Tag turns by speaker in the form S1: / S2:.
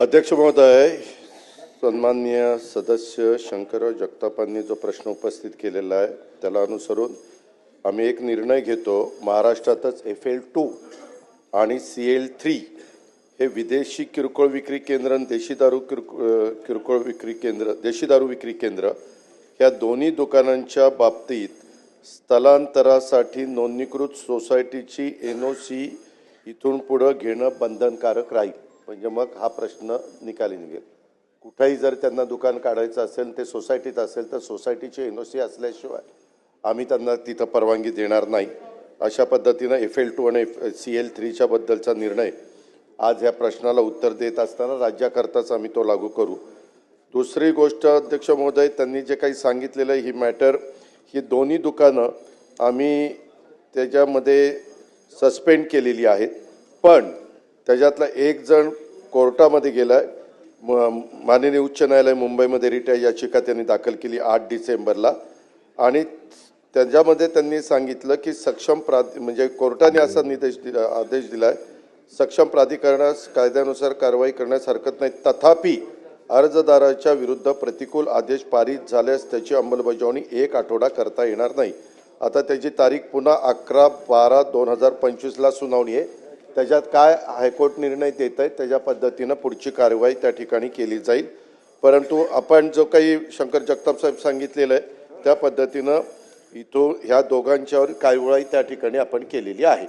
S1: अध्यक्ष महोदय सन्माननीय सदस्य शंकरराव जगतापांनी जो प्रश्न उपस्थित केलेला आहे त्याला अनुसरून आम्ही एक निर्णय घेतो. महाराष्ट्रातच एफ एल टू आणि सी एल थ्री हे विदेशी किरकोळ विक्री केंद्र आणि देशी दारू किरकोळ किरकोळ विक्री केंद्र देशी दारू विक्री केंद्र या दोन्ही दुकानांच्या बाबतीत स्थलांतरासाठी नोंदणीकृत सोसायटीची एन ओ सी इथून पुढं घेणं बंधनकारक राहील. म्हणजे मग हा प्रश्न निकाली निघेल कुठेही जर त्यांना दुकान काढायचं असेल ते सोसायटीत असेल तर सोसायटीची एन ओ सी असल्याशिवाय आम्ही त्यांना तिथं परवानगी देणार नाही. अशा पद्धतीनं एफ एल टू आणि एफ सी एल थ्रीच्या बद्दलचा निर्णय आज ह्या प्रश्नाला उत्तर देत असताना राज्याकरताच आम्ही तो लागू करू. दुसरी गोष्ट अध्यक्ष महोदय त्यांनी जे काही सांगितलेलं आहे ही मॅटर ही दोन्ही दुकानं आम्ही त्याच्यामध्ये सस्पेंड केलेली आहेत. पण त्याच्यातला एक जण कोर्टामध्ये गेलाय. म- माननीय उच्च न्यायालय मुंबईमध्ये रिट याचिका त्यांनी दाखल केली आठ डिसेंबरला. आणि त्याच्यामध्ये त्यांनी सांगितलं की सक्षम प्रा म्हणजे कोर्टाने असा निर्देश दिला आदेश दिलाय सक्षम प्राधिकरणास कायद्यानुसार कारवाई करण्यास हरकत नाही. तथापि अर्जदाराच्या विरुद्ध प्रतिकूल आदेश पारित झाल्यास त्याची अंमलबजावणी एक आठवडा करता येणार नाही. आता त्याची तारीख पुन्हा अकरा बारा दोन हजार पंचवीसला सुनावणी आहे. त्याच्यात काय हायकोर्ट निर्णय देत आहे त्याच्या पद्धतीनं पुढची कारवाई त्या ठिकाणी केली जाईल. परंतु आपण जो काही शंकर जगताप साहेब सांगितलेलं आहे त्या पद्धतीनं इथून ह्या दोघांच्यावर कारवाई त्या ठिकाणी आपण केलेली आहे.